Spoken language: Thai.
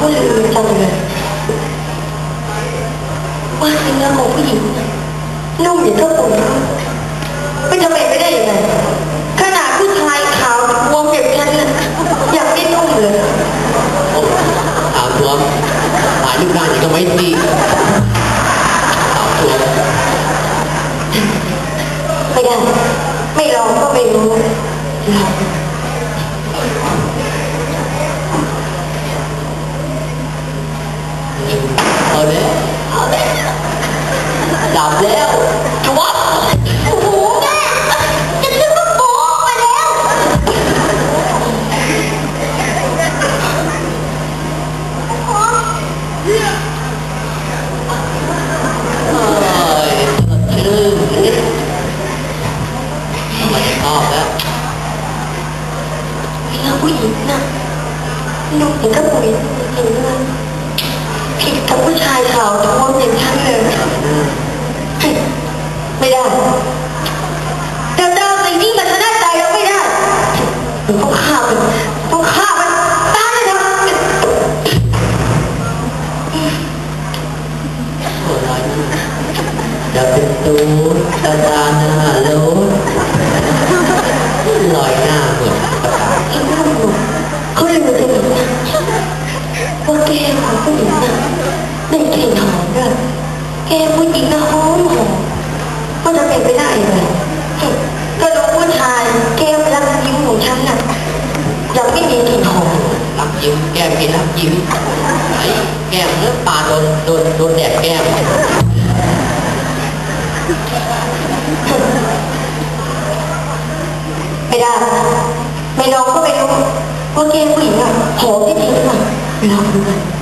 ก็ลือจังเลยว่าเนื้อของผู้หญิงนุ่มอย่างเท่าผมไม่จะไรไม่ได้ยังไงขนาดผู้ชายขาววงเก็บฉันนะอยากไม่นุ่มเลยขาวตัวหายลูกได้ยังก็ไม่ดีขาวตัวไม่ได้ไม่ลองก็ไม่รู้ลอง ผู้หญิงนะลูกหญิงก็ผู้หญิงจริงๆนะผิดกับผู้ชายขาวท้วมอย่างฉันเลยไม่ได้จะเจอสิ่งที่มันชนะใจเราไม่ได้ต้องฆ่ามันต้องฆ่ามันตายเลยนะโอ้ยจะเป็นตูดตาตาหน้าโลดล ว่าแกของผู้หญิงนะในกลิ่นหอมด้วยแกผู้หญิงนะหอมหอมก็จะเป็นไปได้ยังไงก็รู้ผู้ชายแก้มรักยิ้มของฉันน่ะยังไม่มีกลิ่นหอมรักยิ้มแก้มพี่รักยิ้มไอ้แก้มเนื้อปลาโดนโดนโดนแดดแก้มไม่ได้ไม่ลองก็ไม่รู้ว่าแกผู้หญิงอะหอมจริงหรือเปล่า ลองดูกัน